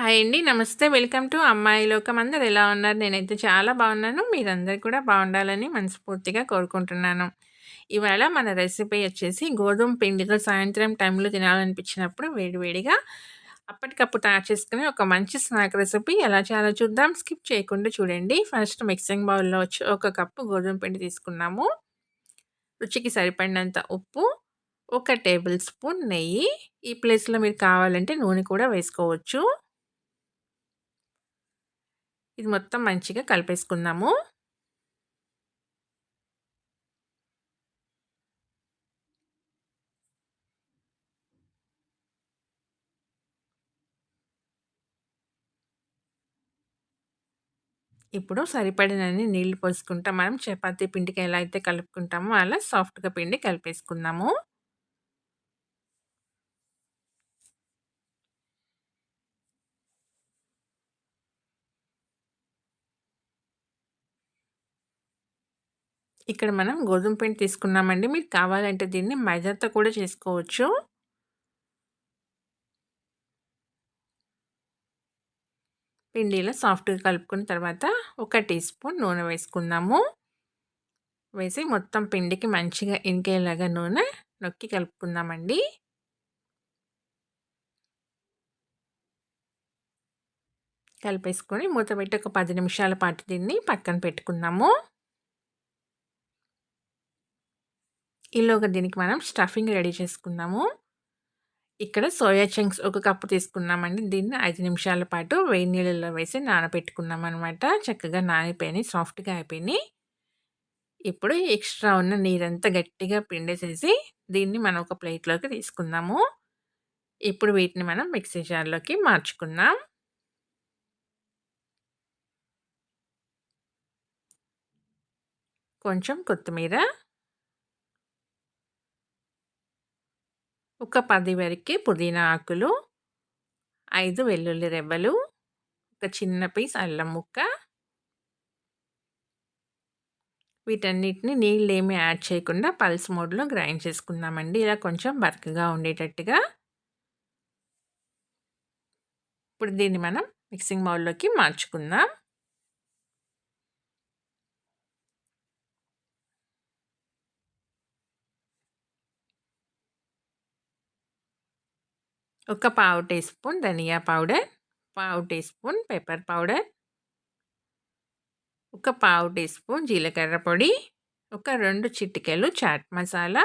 Hi అండి. నమస్తే. Welcome to అమ్మాయి లోకం. అందరు ఎలా ఉన్నారు? నేనైతే చాలా బాగున్నాను. మీరందరూ కూడా బాగుండాలని మనస్ఫూర్తిగా కోరుకుంటున్నాను. ఇవాళ మన రెసిపీ వచ్చేసి గోధుమ పిండితో సాయంత్రం టైంలో తినాలనిపించినప్పుడు వేడివేడిగా అప్పటికప్పుడు తయారు చేసుకునే ఒక మంచి స్నాక్ రెసిపీ ఎలా చేయాలో చూద్దాం. స్కిప్ చేయకుండా చూడండి. ఫస్ట్ మిక్సింగ్ బౌల్‌లో వచ్చి ఒక కప్పు గోధుమ పిండి తీసుకున్నాము. రుచికి సరిపడినంత ఉప్పు, ఒక టేబుల్ స్పూన్ నెయ్యి. ఈ ప్లేస్‌లో మీరు కావాలంటే నూనె కూడా వేసుకోవచ్చు. ఇది మొత్తం మంచిగా కలిపేసుకుందాము. ఇప్పుడు సరిపడినన్ని నీళ్ళు పోసుకుంటాం మనం చపాతీ పిండికి ఎలా అయితే కలుపుకుంటామో అలా సాఫ్ట్‌గా పిండి కలిపేసుకుందాము. ఇక్కడ మనం గోధుమ పిండి తీసుకున్నామండి. మీరు కావాలంటే దీన్ని మైదాతో కూడా చేసుకోవచ్చు. పిండి ఇలా సాఫ్ట్‌గా కలుపుకున్న తర్వాత ఒక టీ స్పూన్ నూనె వేసుకుందాము. వేసి మొత్తం పిండికి మంచిగా ఇంకేలాగా నూనె నొక్కి కలుపుకుందామండి. కలిపేసుకొని మూత పెట్టి ఒక పది నిమిషాల పాటు దీన్ని పక్కన పెట్టుకుందాము. ఈలోగా దీనికి మనం స్టఫింగ్ రెడీ చేసుకుందాము. ఇక్కడ సోయా చంక్స్ ఒక కప్పు తీసుకున్నామండి. దీన్ని ఐదు నిమిషాల పాటు వేడి నీళ్ళలో వేసి నానబెట్టుకున్నామనమాట. చక్కగా నానిపోయినాయి. సాఫ్ట్‌గా అయిపోయినాయి. ఇప్పుడు ఎక్స్ట్రా ఉన్న నీరంతా గట్టిగా పిండేసేసి దీన్ని మనం ఒక ప్లేట్‌లోకి తీసుకుందాము. ఇప్పుడు వీటిని మనం మిక్సీ జార్‌లోకి మార్చుకుందాం. కొంచెం కొత్తిమీర ఒక పది వరకి పుదీనా ఆకులు, ఐదు వెల్లుల్లి రెబ్బలు, ఒక చిన్న పీస్ అల్లం ముక్క. వీటన్నిటిని నీళ్ళు ఏమి యాడ్ చేయకుండా పల్స్ మోడ్‌లో గ్రైండ్ చేసుకుందామండి. ఇలా కొంచెం బరకగా ఉండేటట్టుగా. ఇప్పుడు దీన్ని మనం మిక్సింగ్ బౌల్‌లోకి మార్చుకుందాం. ఒక పావు టీ స్పూన్ ధనియా పౌడర్, పావు టీ స్పూన్ పెప్పర్ పౌడర్. ఒక పావు టీ స్పూన్ జీలకర్ర పొడి, ఒక రెండు చిటికెలు చాట్ మసాలా.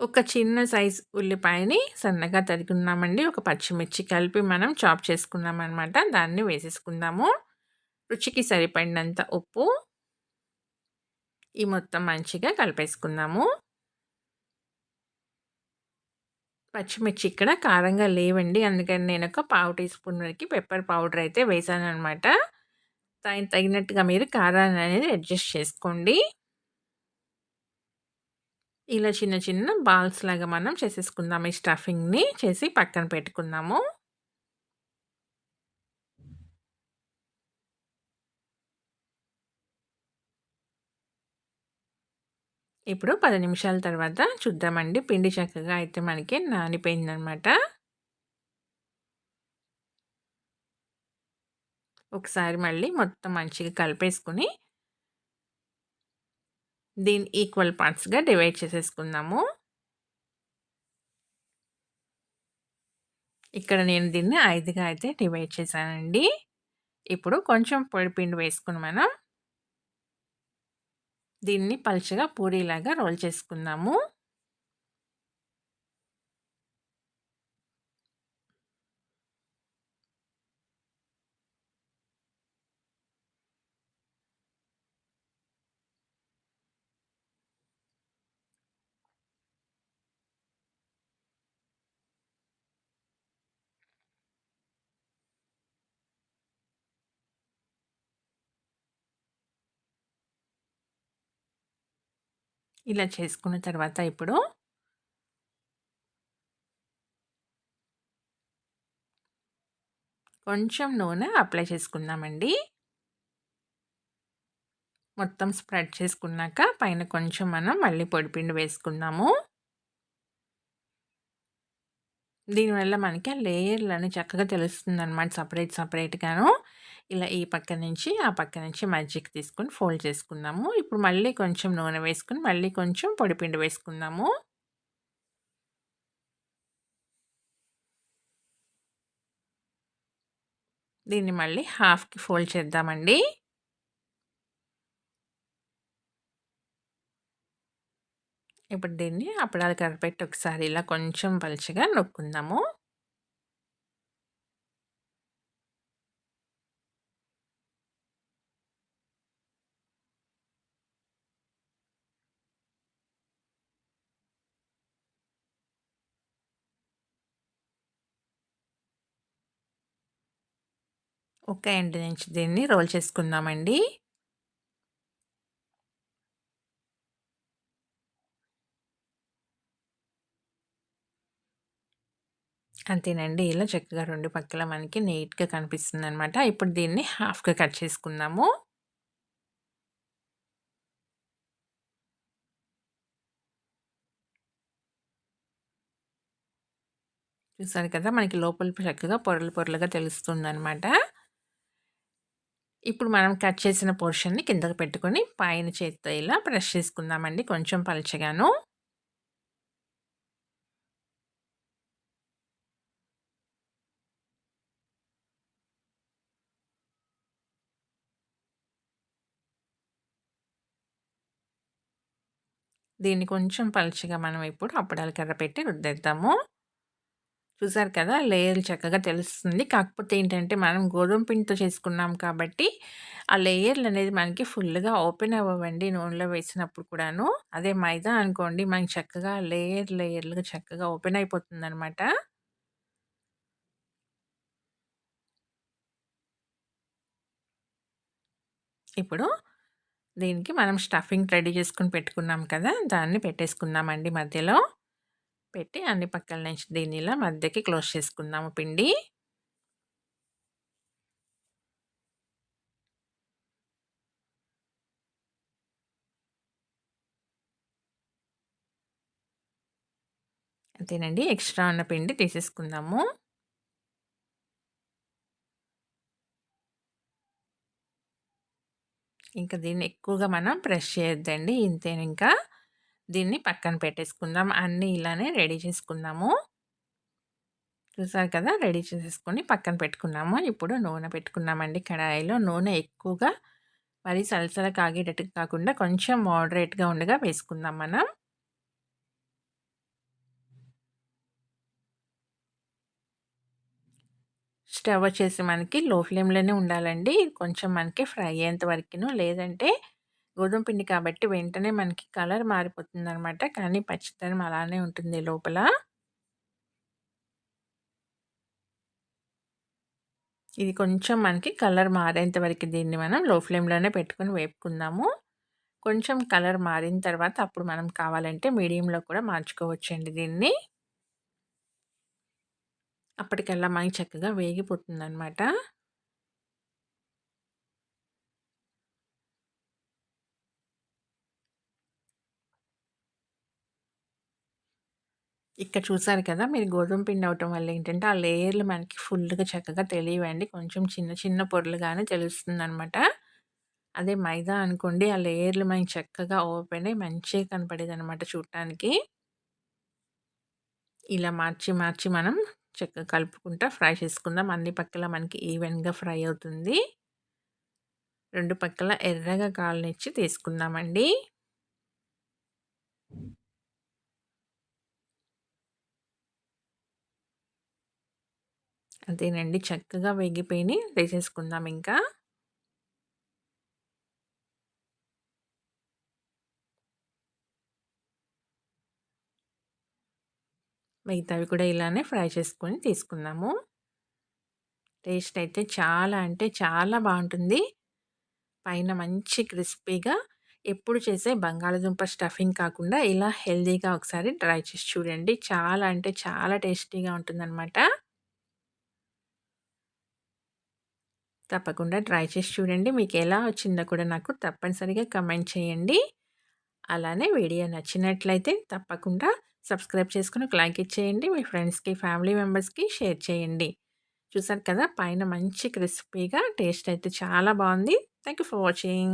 ఒక చిన్న సైజ్ ఉల్లిపాయని సన్నగా తరిగున్నామండి. ఒక పచ్చిమిర్చి కలిపి మనం చాప్ చేసుకున్నామనమాట. దాన్ని వేసేసుకుందాము. రుచికి సరిపడినంత ఉప్పు. ఈ మొత్తం మంచిగా కలిపేసుకుందాము. పచ్చిమిర్చి ఇక్కడ కారంగా లేవండి. అందుకని నేను ఒక పావు టీ స్పూన్ వరకు పెప్పర్ పౌడర్ అయితే వేశాననమాట. దానికి తగినట్టుగా మీరు కారాన్ని అనేది అడ్జస్ట్ చేసుకోండి. ఇలా చిన్న చిన్న బాల్స్ లాగా మనం చేసేసుకుందాం. ఈ స్టఫింగ్‌ని చేసి పక్కన పెట్టుకుందాము. ఇప్పుడు పది నిమిషాల తర్వాత చూద్దామండి. పిండి చక్కగా అయితే మనకి నానిపోయిందనమాట. ఒకసారి మళ్ళీ మొత్తం మంచిగా కలిపేసుకొని దీన్ని ఈక్వల్ పార్ట్స్‌గా డివైడ్ చేసేసుకుందాము. ఇక్కడ నేను దీన్ని ఐదుగా అయితే డివైడ్ చేశానండి. ఇప్పుడు కొంచెం పొడిపిండి వేసుకుని మనం దీన్ని పలుచగా పూరీలాగా రోల్ చేసుకుందాము. ఇలా చేసుకున్న తర్వాత ఇప్పుడు కొంచెం నూనె అప్లై చేసుకుందామండి. మొత్తం స్ప్రెడ్ చేసుకున్నాక పైన కొంచెం మనం మళ్ళీ పొడిపిండి వేసుకుందాము. దీనివల్ల మనకి ఆ లేయర్‌లని చక్కగా తెలుస్తుంది అనమాట సపరేట్ సపరేట్గాను ఇలా ఈ పక్క నుంచి, ఆ పక్క నుంచి మధ్యకి తీసుకొని ఫోల్డ్ చేసుకుందాము. ఇప్పుడు మళ్ళీ కొంచెం నూనె వేసుకొని, మళ్ళీ కొంచెం పొడిపిండి వేసుకుందాము. దీన్ని మళ్ళీ హాఫ్‌కి ఫోల్డ్ చేద్దామండి. ఇప్పుడు దీన్ని అప్పడాలు కరపెట్టి ఒకసారి ఇలా కొంచెం పలుచగా నొక్కుందాము. ఒక ఎండ్ నుంచి దీన్ని రోల్ చేసుకుందామండి. అంతేనండి. ఇలా చక్కగా రెండు పక్కల మనకి నీట్‌గా కనిపిస్తుంది అనమాట ఇప్పుడు దీన్ని హాఫ్‌గా కట్ చేసుకుందాము. చూసారు కదా! మనకి లోపల చక్కగా పొరలు పొరలుగా తెలుస్తుంది అనమాట ఇప్పుడు మనం కట్ చేసిన పోర్షన్‌ని కిందకు పెట్టుకొని పైన చేతితో ఇలా బ్రష్ చేసుకుందామండి కొంచెం పలచగాను. దీన్ని కొంచెం పలుచగా మనం ఇప్పుడు అప్పడాలు కర్ర పెట్టి రుద్దేద్దాము. చూసారు కదా! లేయర్లు చక్కగా తెలుస్తుంది. కాకపోతే ఏంటంటే మనం గోధుమ పిండితో చేసుకున్నాం కాబట్టి, ఆ లేయర్లు అనేది మనకి ఫుల్‌గా ఓపెన్ అవ్వండి నూనెలో వేసినప్పుడు కూడాను. అదే మైదా అనుకోండి మనకి చక్కగా లేయర్ లేయర్‌లుగా చక్కగా ఓపెన్ అయిపోతుందనమాట. ఇప్పుడు దీనికి మనం స్టఫింగ్ రెడీ చేసుకుని పెట్టుకున్నాం కదా! దాన్ని పెట్టేసుకుందామండి మధ్యలో. పెట్టి అన్ని పక్కల నుంచి దీన్ని ఇలా మధ్యకి క్లోజ్ చేసుకుందాము పిండి. అంతేనండి. ఎక్స్‌ట్రా ఉన్న పిండి తీసేసుకుందాము. ఇంకా దీన్ని ఎక్కువగా మనం ప్రెష్ చేయొద్దండి. ఇంతేనింకా. దీన్ని పక్కన పెట్టేసుకుందాం. అన్నీ ఇలానే రెడీ చేసుకుందాము. చూసారు కదా! రెడీ చేసేసుకొని పక్కన పెట్టుకున్నాము. ఇప్పుడు నూనె పెట్టుకున్నామండి కడాయిలో. నూనె ఎక్కువగా మరి సలసల కాగేటట్టు కాకుండా కొంచెం మోడరేట్‌గా ఉండగా వేసుకుందాం మనం. స్టవ్ వచ్చేసి మనకి లో ఫ్లేమ్‌లోనే ఉండాలండి. కొంచెం మనకి ఫ్రై అయ్యేంత వరకును. లేదంటే గోధుమ పిండి కాబట్టి వెంటనే మనకి కలర్ మారిపోతుందనమాట. కానీ పచ్చితనం అలానే ఉంటుంది లోపల. ఇది కొంచెం మనకి కలర్ మారేంత వరకు దీన్ని మనం లో ఫ్లేమ్‌లోనే పెట్టుకొని వేపుకుందాము. కొంచెం కలర్ మారిన తర్వాత అప్పుడు మనం కావాలంటే మీడియంలో కూడా మార్చుకోవచ్చండి దీన్ని. అప్పటికల్లా మనకి చక్కగా వేగిపోతుంది అనమాట ఇక్కడ చూసారు కదా! మీరు గోధుమ పిండి అవటం వల్ల ఏంటంటే, ఆ లేయర్‌లు మనకి ఫుల్‌గా చక్కగా తెలియవండి. కొంచెం చిన్న చిన్న పొరలుగానే తెలుస్తుందనమాట. అదే మైదా అనుకోండి, ఆ లేయర్‌లు మనకి చక్కగా ఓపెన్ అయ్యి మంచిగా కనపడేది అనమాట చూడటానికి. ఇలా మార్చి మార్చి మనం చక్కగా కలుపుకుంటా ఫ్రై చేసుకుందాం. అన్ని పక్కల మనకి ఈవెన్‌గా ఫ్రై అవుతుంది. రెండు పక్కల ఎర్రగా కాలనిచ్చి తీసుకుందామండి. అంతేనండి. చక్కగా వేగిపోయి వేసేసుకుందాం ఇంకా. మిగతావి కూడా ఇలానే ఫ్రై చేసుకొని తీసుకుందాము. టేస్ట్ అయితే చాలా అంటే చాలా బాగుంటుంది పైన మంచి క్రిస్పీగా ఎప్పుడు చేసే బంగాళాదుంప స్టఫింగ్ కాకుండా ఇలా హెల్తీగా ఒకసారి ట్రై చేసి చూడండి. చాలా అంటే చాలా టేస్టీగా ఉంటుందనమాట. తప్పకుండా ట్రై చేసి చూడండి. మీకు ఎలా వచ్చిందో కూడా నాకు తప్పనిసరిగా కమెంట్ చేయండి. అలానే వీడియో నచ్చినట్లయితే తప్పకుండా సబ్స్క్రైబ్ చేసుకుని ఒక లైక్ ఇచ్చేయండి. మీ ఫ్రెండ్స్‌కి, ఫ్యామిలీ మెంబర్స్‌కి షేర్ చేయండి. చూసారు కదా! పైన మంచి క్రిస్పీగా టేస్ట్ అయితే చాలా బాగుంది థ్యాంక్ యూ ఫర్ వాచింగ్.